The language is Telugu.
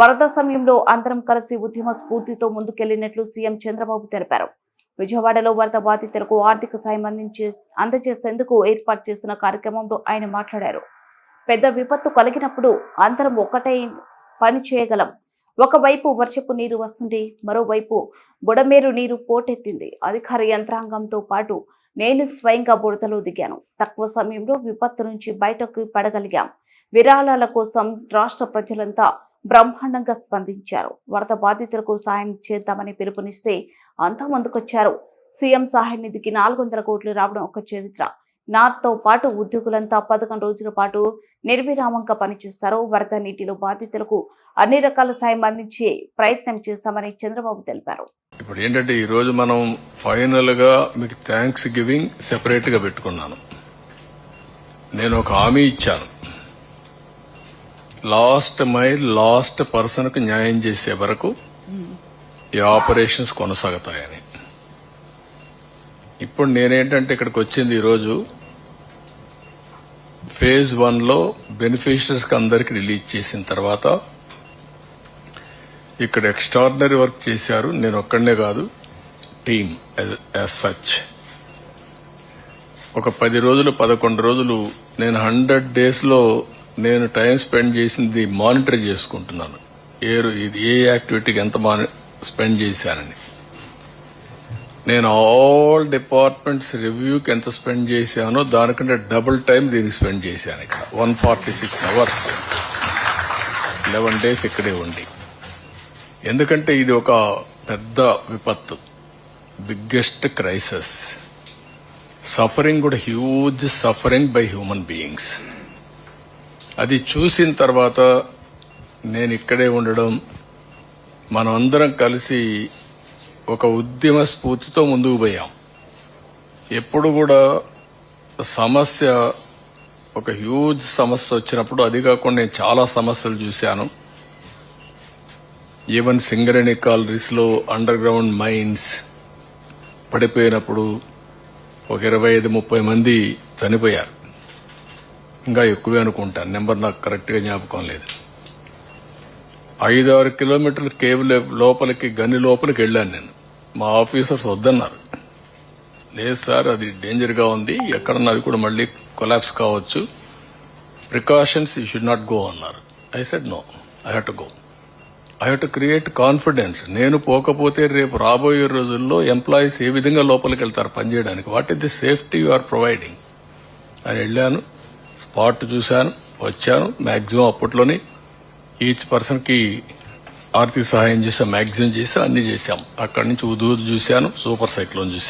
వరద సమయంలో అందరం కలిసి ఉద్యమ స్ఫూర్తితో ముందుకెళ్ళినట్లు సీఎం చంద్రబాబు తెలిపారు. విజయవాడలో వరద బాధితులకు ఆర్థిక సాయం అందించే అందజేసేందుకు ఏర్పాటు చేసిన కార్యక్రమంలో ఆయన మాట్లాడారు. పెద్ద విపత్తు కలిగినప్పుడు అందరం ఒకటే పని చేయగలం. ఒకవైపు వర్షపు నీరు వస్తుంటే మరోవైపు బుడమేరు నీరు పోటెత్తింది. అధికార యంత్రాంగంతో పాటు నేను స్వయంగా బుడతలో దిగాను. తక్కువ సమయంలో విపత్తు నుంచి బయటకు పడగలిగాం. విరాళాల కోసం రాష్ట్ర ప్రజలంతా బ్రహ్మాండంగా స్పందించారు. వరద బాధితులకు సాయం చేద్దామని పిలుపునిస్తే అంతా ముందుకొచ్చారు. సీఎం సహాయ నిధికి నాలుగు వందల కోట్లు రావడం ఒక చరిత్ర. నాతో పాటు ఉద్యోగులంతా పదకొండు రోజుల పాటు నిర్విరామంగా పనిచేస్తారు. వరద నీటిలో బాధితులకు అన్ని రకాల సాయం అందించే ప్రయత్నం చేశామని చంద్రబాబు తెలిపారు. ఇప్పుడు ఏంటంటే ఈ రోజు మనం ఫైనల్గా మీకు థ్యాంక్స్ గివింగ్ సెపరేట్గా పెట్టుకున్నాను. నేను ఒక హామీ ఇచ్చాను. లాస్ట్ మైల్ లాస్ట్ పర్సన్కు న్యాయం చేసే వరకు ఈ ఆపరేషన్స్ కొనసాగుతాయని. ఇప్పుడు నేనేంటంటే ఇక్కడికి వచ్చింది ఈరోజు ఫేజ్ వన్లో బెనిఫిషరీస్కి అందరికి రిలీజ్ చేసిన తర్వాత ఇక్కడ ఎక్స్ట్రాడినరీ వర్క్ చేశారు నేను ఒక్కడనే కాదు టీమ్ యాజ్ సచ్ ఒక పది రోజులు పదకొండు రోజులు నేను హండ్రెడ్ డేస్లో నేను టైం స్పెండ్ చేసింది మానిటర్ చేసుకుంటున్నాను. ఏ ఇది ఏ యాక్టివిటీకి ఎంత స్పెండ్ చేశానని. నేను ఆల్ డిపార్ట్మెంట్స్ రివ్యూకి ఎంత స్పెండ్ చేశానో దానికంటే డబుల్ టైం దీనికి స్పెండ్ చేశాను ఇక్కడ. One forty six hours. Eleven days ఇక్కడే ఉండి. ఎందుకంటే ఇది ఒక పెద్ద విపత్తు. Biggest crisis. సఫరింగ్ కూడా huge suffering by human beings. అది చూసిన తర్వాత నేను ఇక్కడే ఉండడం మనం అందరం కలిసి ఒక ఉద్యమ స్ఫూర్తితో ముందుకు పోయాం. ఎప్పుడు కూడా సమస్య ఒక హ్యూజ్ సమస్య వచ్చినప్పుడు అది కాకుండా నేను చాలా సమస్యలు చూశాను. ఈవెన్ సింగరేణి కాలరీస్లో అండర్ గ్రౌండ్ మైన్స్ పడిపోయినప్పుడు ఒక ఇరవై ఐదు ముప్పై మంది చనిపోయారు. ఇంకా ఎక్కువే అనుకుంటాను. నెంబర్ నాకు కరెక్ట్గా జ్ఞాపకం లేదు. ఐదు ఆరు కిలోమీటర్లు కేబుల్ లోపలికి గని లోపలికి వెళ్ళాను నేను. మా ఆఫీసర్స్ వద్దన్నారు. లేదు సార్ అది డేంజర్గా ఉంది. ఎక్కడన్నా అది కూడా మళ్ళీ కొలాప్స్ కావచ్చు. Precautions you should not go అన్నారు. I said no. I have to go. I have to create confidence. నేను పోకపోతే రేపు రాబోయే రోజుల్లో ఎంప్లాయీస్ ఏ విధంగా లోపలికి వెళ్తారు పనిచేయడానికి? What is the safety you are providing? అని వెళ్ళాను. స్పాట్ చూశాను వచ్చాను. మ్యాక్సిమం అప్పట్లోనే ఈచ్ పర్సన్కి ఆర్థిక సహాయం చేసాం మ్యాక్సిమం చేసాం అన్ని చేశాం. అక్కడి నుంచి ఉదూరు చూశాను సూపర్ సైక్లోన్ చూశాను.